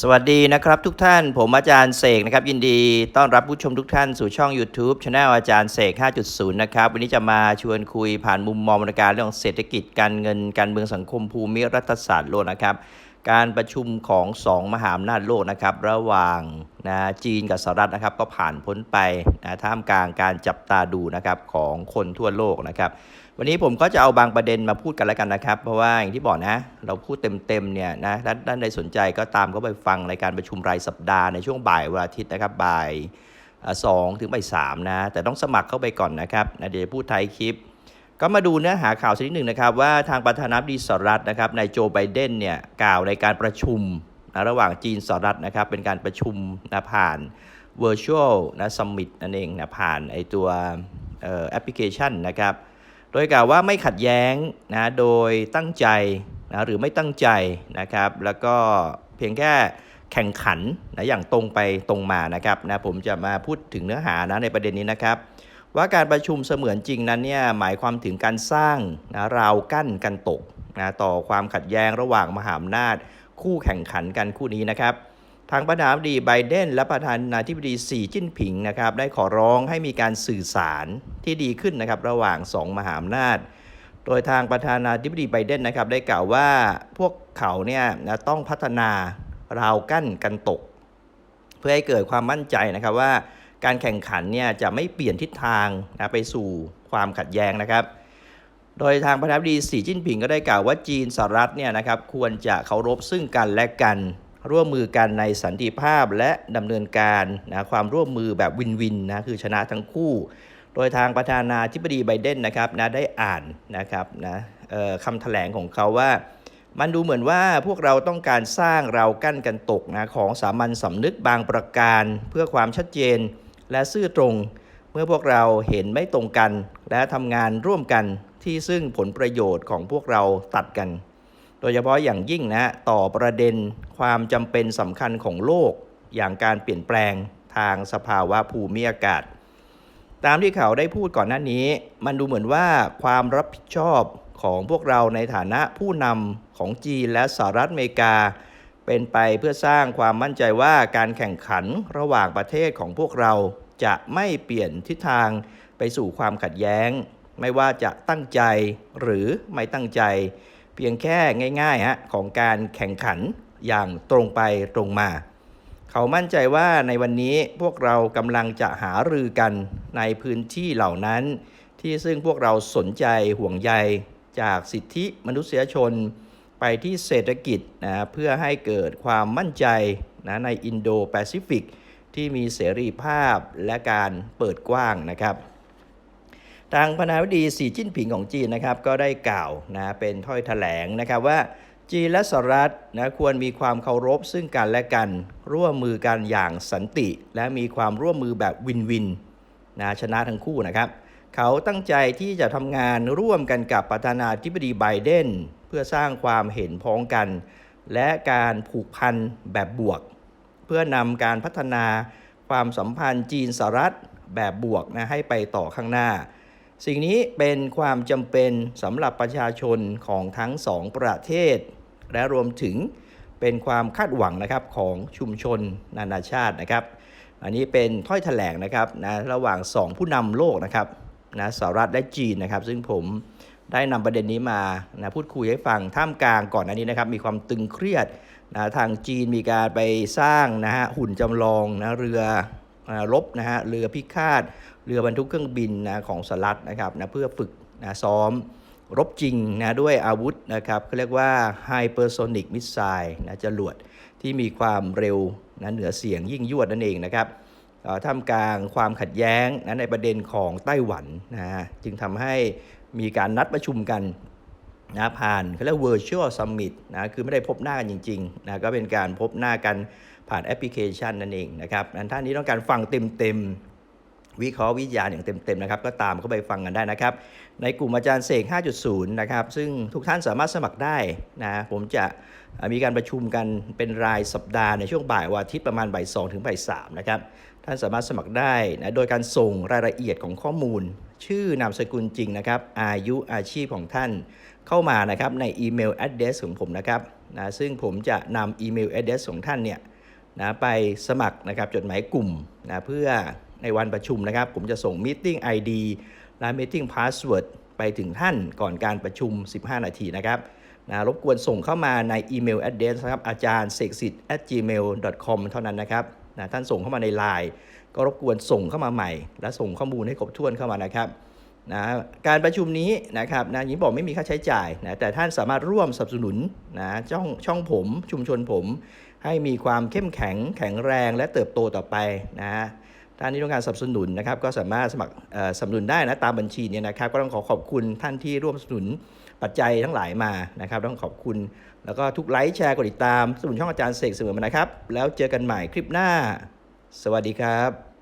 สวัสดีนะครับทุกท่านผมอาจารย์เสกนะครับยินดีต้อนรับผู้ชมทุกท่านสู่ช่อง YouTube Channel อาจารย์เสก 5.0 นะครับวันนี้จะมาชวนคุยผ่านมุมมองบรรยากาศเรื่องเศรษฐกิจการเงินการเมืองสังคมภูมิรัฐศาสตร์โลกนะครับ การประชุมของ 2 มหาอำนาจโลกนะครับระหว่างนะจีนกับสหรัฐนะครับก็ผ่านพ้นไปนะท่ามกลางการจับตาดูนะครับของคนทั่วโลกนะครับวันนี้ผมก็จะเอาบางประเด็นมาพูดกันแล้วกันนะครับ เพราะว่าอย่างที่บอกนะเราพูดเต็มๆเนี่ยนะถ้าท่านใดสนใจก็ตามก็ไปฟังในการประชุมรายสัปดาห์ในช่วงบ่ายวันอาทิตย์นะครับบ่ายสองถึงบ่ายสามนะแต่ต้องสมัครเข้าไปก่อนนะครับนะเดี๋ยวจะพูดไทยคลิป ก็มาดูเนื้อหาข่าวสักนิดหนึ่งนะครับ ว่าทางประธานาธิบดีสหรัฐนะครับนายโจไบเดนเนี่ยกล่าวในการประชุมนะระหว่างจีนสหรัฐนะครับเป็นการประชุมนะผ่าน virtual นะ summit นั่นเองนะผ่านไอตัวเอ่อแอปพลิเคชันนะครับ โดยกล่าวว่าไม่ขัดแย้งนะโดยตั้งใจนะหรือไม่ตั้งใจนะครับ แล้วก็เพียงแค่แข่งขันนะอย่างตรงไปตรงมานะครับนะผมจะมาพูดถึงเนื้อหานะในประเด็นนี้นะครับ ว่าการประชุมเสมือนจริงนั้นเนี่ยหมายความถึงการสร้างนะราวกั้นกันตกนะต่อความขัดแย้งระหว่างมหาอำนาจ คู่แข่งขันกันคู่นี้นะครับทางประธานาธิบดีไบเดน และประธานาธิบดีสีจิ้นผิงนะครับได้ขอร้องให้มีการสื่อสารที่ดีขึ้นนะครับระหว่าง 2 มหาอำนาจ โดยทางประธานาธิบดีไบเดนนะครับได้กล่าวว่าพวกเขาเนี่ยนะต้องพัฒนาราวกั้นกันตก เพื่อให้เกิดความมั่นใจนะครับว่า การแข่งขันเนี่ยจะไม่เปลี่ยนทิศทางนะไปสู่ความขัดแย้งนะครับ โดยทางประธานาธิบดีสีจิ้นผิงก็ได้กล่าวว่าจีนสหรัฐเนี่ยนะครับควรจะเคารพซึ่งกันและกันร่วมมือกันในสันติภาพและดำเนินการนะความร่วมมือแบบวินวินนะคือชนะทั้งคู่ โดยทางประธานาธิบดีไบเดนนะครับนะได้อ่านนะครับนะคำแถลงของเขาว่า มันดูเหมือนว่าพวกเราต้องการสร้างเรากั้นกันตกนะของสามัญสำนึกบางประการ เพื่อความชัดเจน และซื่อตรง เมื่อพวกเราเห็นไม่ตรงกัน และทำงานร่วมกันที่ซึ่งผลประโยชน์ของพวกเราตัดกัน โดยเฉพาะอย่างยิ่งนะต่อประเด็นความจำเป็นสำคัญของโลก อย่างการเปลี่ยนแปลงทางสภาวะภูมิอากาศ ตามที่เขาได้พูดก่อนหน้านี้ มันดูเหมือนว่าความรับผิดชอบของพวกเราในฐานะผู้นำของจีนและสหรัฐอเมริกา เป็นไปเพื่อสร้างความมั่นใจว่าการแข่งขันระหว่างประเทศของพวกเราจะไม่เปลี่ยนทิศทางไปสู่ความขัดแย้ง ไม่ว่าจะตั้งใจหรือไม่ตั้งใจ เพียงแค่ง่ายๆฮะของการแข่งขันอย่างตรงไปตรงมา เขามั่นใจว่าในวันนี้พวกเรากำลังจะหารือกันในพื้นที่เหล่านั้น ที่ซึ่งพวกเราสนใจห่วงใยจากสิทธิมนุษยชน ไปที่เศรษฐกิจนะเพื่อให้เกิดความมั่นใจนะในอินโดแปซิฟิกที่มีเสรีภาพและการเปิดกว้างนะครับทางประธานาธิบดีสีจิ้นผิงของจีนนะครับก็ได้กล่าวนะเป็นถ้อยแถลงนะครับว่าจีนและสหรัฐนะควรมีความเคารพซึ่งกันและกัน ร่วมมือกันอย่างสันติ และมีความร่วมมือแบบวินวินนะชนะทั้งคู่นะครับ เขาตั้งใจที่จะทำงานร่วมกันกับประธานาธิบดีไบเดน พื่อสร้างความเห็นพ้องกัน และการผูกพันแบบบวก เพื่อนำการพัฒนาความสัมพันธ์จีนสหรัฐแบบบวกนะให้ไปต่อข้างหน้า สิ่งนี้เป็นความจำเป็นสำหรับประชาชนของทั้งสองประเทศ และรวมถึงเป็นความคาดหวังนะครับของชุมชนนานาชาตินะครับ อันนี้เป็นถ้อยแถลงนะครับนะระหว่าง 2 ผู้นำโลกนะครับนะสหรัฐและจีนนะครับ ซึ่งผม ได้นำประเด็นนี้มานะพูดคุยให้ฟังท่ามกลางก่อนอันนี้นะครับ มีความตึงเครียดนะทางจีนมีการไปสร้างนะฮะหุ่นจำลองนะเรือรบนะฮะเรือพิฆาต เรือบรรทุกเครื่องบินนะของสหรัฐนะครับนะเพื่อฝึกนะซ้อมรบจริงนะด้วยอาวุธนะครับเขาเรียกว่า hypersonic missile นะจรวดที่มีความเร็วนะเหนือเสียงยิ่งยวดนั่นเองนะครับ ท่ามกลางความขัดแย้งนะในประเด็นของไต้หวันนะจึงทำให้มีการนัดประชุมกันนะผ่านเขาเรียก virtual summit นะคือไม่ได้พบหน้ากันจริงๆนะก็เป็นการพบหน้ากันผ่านแอปพลิเคชันนั่นเองนะครับท่านนี้ต้องการฟังเต็มๆ วิเคราะห์วิทยาอย่างเต็มๆนะครับก็ตามเข้าไปฟังกันได้นะครับ ในกลุ่มอาจารย์เสก 5.0 นะครับ ซึ่งทุกท่านสามารถสมัครได้นะผมจะมีการประชุมกันเป็นรายสัปดาห์ในช่วงบ่ายวันอาทิตย์ประมาณบ่าย2ถึงบ่าย3นะครับท่านสามารถสมัครได้นะโดยการส่งรายละเอียดของข้อมูล ชื่อนามสกุลจริงนะครับ อายุอาชีพของท่านเข้ามานะครับในอีเมล address ของผมนะครับนะซึ่งผมจะนำอีเมล address ของท่านเนี่ยนะไปสมัครนะครับจดหมายกลุ่มนะเพื่อ ในวันประชุมนะครับ ผมจะส่ง meeting ID และ meeting password ไปถึงท่านก่อนการประชุม 15 นาทีนะครับนะรบกวนส่งเข้ามาในอีเมล address นะครับอาจารย์เสกสิทธิ์ at gmail com เท่านั้นนะครับนะท่านส่งเข้ามาใน Line ก็รบกวนส่งเข้ามาใหม่ และส่งข้อมูลให้ครบถ้วนเข้ามานะครับนะการประชุมนี้นะครับนะยิงบอกไม่มีค่าใช้จ่ายนะแต่ท่านสามารถร่วมสนับสนุนนะช่องช่องผมชุมชนผม ให้มีความเข้มแข็งแข็งแรงและเติบโตต่อไปนะ ท่านที่ต้องการสนับสนุนนะครับ ก็สามารถสมัครสนับสนุนได้นะตามบัญชีเนี่ยนะครับ ก็ต้องขอขอบคุณท่านที่ร่วมสนับสนุนปัจจัยทั้งหลายมานะครับ ต้องขอบคุณ แล้วก็ทุกไลค์แชร์กดติดตามสนับสนุนช่องอาจารย์เสกเสมอมานะครับ แล้วเจอกันใหม่คลิปหน้า สวัสดีครับ